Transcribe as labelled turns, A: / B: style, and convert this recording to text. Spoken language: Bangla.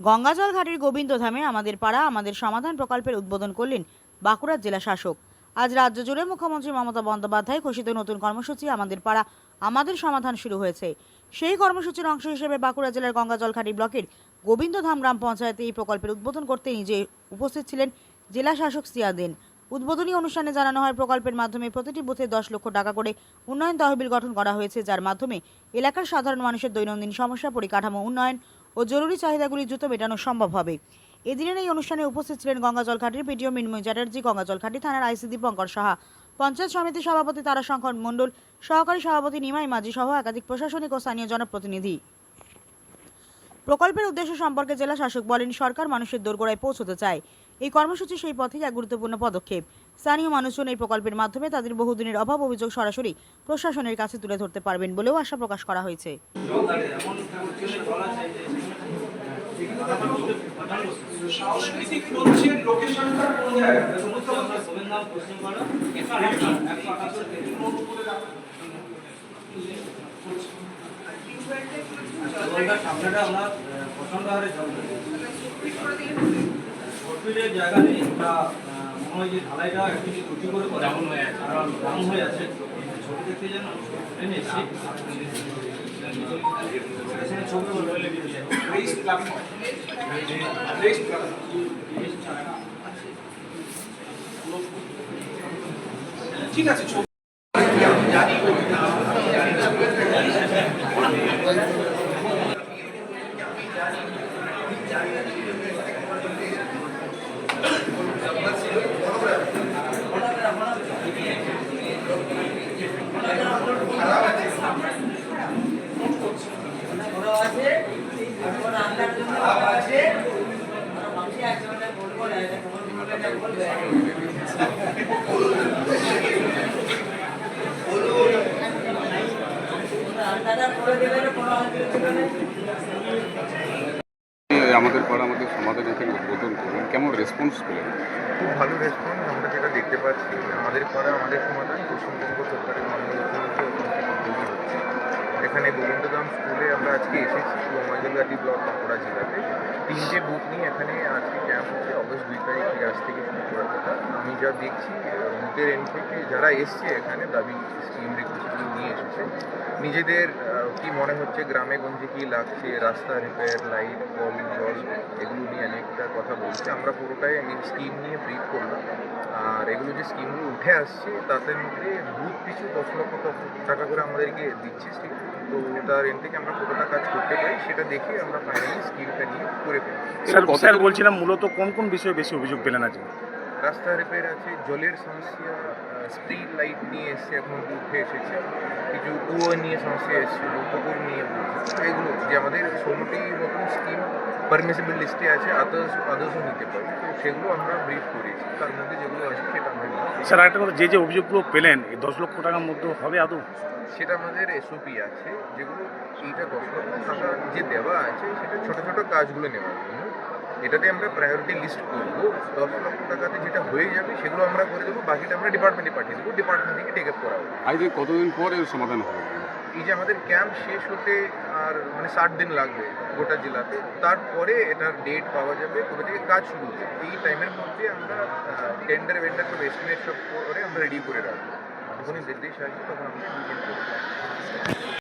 A: গঙ্গাজল ঘাটের গোবিন্দধামে আমাদের পাড়া আমাদের সমাধান প্রকল্পের উদ্বোধন করলেন বাঁকুড়ার জেলা শাসক। আজ রাজ্য জুড়ে মুখ্যমন্ত্রী মমতা বন্দ্যোপাধ্যায় ঘোষিত নতুন কর্মসূচি আমাদের পাড়া আমাদের সমাধান শুরু হয়েছে। সেই কর্মসূচির অংশ হিসেবে বাঁকুড়া জেলার গঙ্গাজলঘাটি ব্লকের গোবিন্দধাম গ্রাম পঞ্চায়েতে এই প্রকল্পের উদ্বোধন করতে নিজে উপস্থিত ছিলেন জেলা শাসক সিয়াদিন উদ্বোধনী অনুষ্ঠানে জানানো হয়, প্রকল্পের মাধ্যমে প্রতিটি বুথে দশ লক্ষ টাকা করে উন্নয়ন তহবিল গঠন করা হয়েছে, যার মাধ্যমে এলাকার সাধারণ মানুষের দৈনন্দিন সমস্যা, পরিকাঠামো উন্নয়ন ও জরুরি চাহিদাগুলি দ্রুত মেটানো সম্ভব হবে। এদিনের এই অনুষ্ঠানে উপস্থিত ছিলেন গঙ্গাজল ঘাটির পিডিও মিনময় চ্যাটার্জি গঙ্গাজল ঘাটি থানার আইসি দীপঙ্কর সাহা, পঞ্চায়েত সমিতি সভাপতি তারাশঙ্কর মণ্ডল, সহকারী সভাপতি নিমাই মাঝি সহ একাধিক প্রশাসনিক ও স্থানীয় জনপ্রতিনিধি। প্রকল্পের উদ্দেশ্য সম্পর্কে জেলা শাসক বলেন, সরকার মানুষের দোরগোড়ায় পৌঁছতে চায়। এই কর্মসূচি সেই পথেই এক গুরুত্বপূর্ণ পদক্ষেপ। স্থানীয় মানুষজন এই প্রকল্পের মাধ্যমে তাদের বহুদিনের অভাব অভিযোগ সরাসরি প্রশাসনের কাছে তুলে ধরতে পারবেন বলেও আশা প্রকাশ করা হয়েছে।
B: সাংস্কৃতিক
C: জায়গা নেই ওটা আহ, মনে হয় যে ঢালাইটা অ্যাকচুয়ালি ত্রুটি করে করে ডাউন হয়ে আছে। আর ডাউন হয়ে আছে। ছবি দেখতে যেন এনে এসছি ছবি বলবে
B: রেইসড প্ল্যাটফর্ম রেইসড প্ল্যাটফর্ম ঠিক আছে ছবি
D: আমাদের পাড়া আমাদের সমাধান এখানে উদ্বোধন করলেন। কেমন রেসপন্স পেলেন?
E: খুব ভালো রেসপন্স আমরা যেটা দেখতে পাচ্ছি। আমাদের পাড়া আমাদের সমাধান পশ্চিমবঙ্গ সরকারের মাননীয় মুখ্যমন্ত্রী এখানে গোবিন্দধাম স্কুলে আমরা আজকে এসেছি মঙ্গলগাটি ব্লক বাঁকুড়া জেলাতে। তিনটে বুক নিয়ে এখানে আজকে ক্যাম্প হচ্ছে অগস্ট দুই তারিখ আজ থেকে শুরু করার কথা। আমি যা দেখছি বুথের এন্ড থেকে যারা এসছে এখানে, দাবি স্কিম রিকোয়েস্টগুলো নিয়ে এসেছে। নিজেদের কি মনে হচ্ছে, গ্রামে গঞ্জে কি লাগছে, রাস্তা রিপেয়ার লাইট কল জল, এগুলো নিয়ে অনেকটা কথা বলছে। আমরা পুরোটাই এই স্কিম নিয়ে ব্রিফ করলাম। এগুলো যে স্কিমগুলো উঠে আসছে তাদের মধ্যে বুথ পিছু দশ লক্ষ টাকা করে আমাদেরকে দিচ্ছে ঠিক তো তার এন থেকে আমরা কতটা কাজ করতে পারি সেটা দেখে আমরা ফাইনালি স্কিমটা নিয়ে করে ফেলি।
F: স্যার স্যার বলছিলাম মূলত কোন কোন বিষয়ে বেশি অভিযোগ পেলেন আজকে?
E: রাস্তা রিপেয়ার আছে জলের সমস্যা স্ট্রিট লাইট নিয়ে এসছে এখন উঠে এসেছে। কিছু কুয়ো নিয়ে সমস্যা এসেছিল পুকুর নিয়ে এগুলো যে আমাদের ষোলোটি মতন স্কিম পারমিসিবল লিস্টে আছে আদার্স আদার্সও নিতে পারি। তো সেগুলো আমরা ব্রিফ করেছি তার মধ্যে যেগুলো আছে সেটা আমরা নিচ্ছি।
F: স্যার আরেকটা কথা যে যে অভিযোগগুলো পেলেন এই দশ লক্ষ টাকার মধ্যে হবে আদৌ?
E: সেটা আমাদের এসওপি আছে যেগুলো এইটা দশ লক্ষ টাকা যে দেওয়া আছে সেটা ছোটো ছোটো কাজগুলো নেওয়ার জন্য। এটাতে আমরা প্রায়োরিটি লিস্ট করব দশ লক্ষ টাকাতে যেটা হয়ে যাবে সেগুলো আমরা করে দেবো বাকিটা আমরা ডিপার্টমেন্টে পাঠিয়ে দেবো ডিপার্টমেন্ট থেকে টেক আপ করা হবে।
D: আজকে কতদিন পরে এর সমাধান হবে?
E: এই যে আমাদের ক্যাম্প শেষ হতে আর মানে ষাট দিন লাগবে গোটা জেলাতে, তারপরে এটার ডেট পাওয়া যাবে, কবে থেকে কাজ শুরু হবে এই টাইমের মধ্যে আমরা টেন্ডার ভেন্ডার সব এস্টিমেট সব করে আমরা রেডি করে রাখব। যখনই নির্দেশ আসবে, তখন আমরা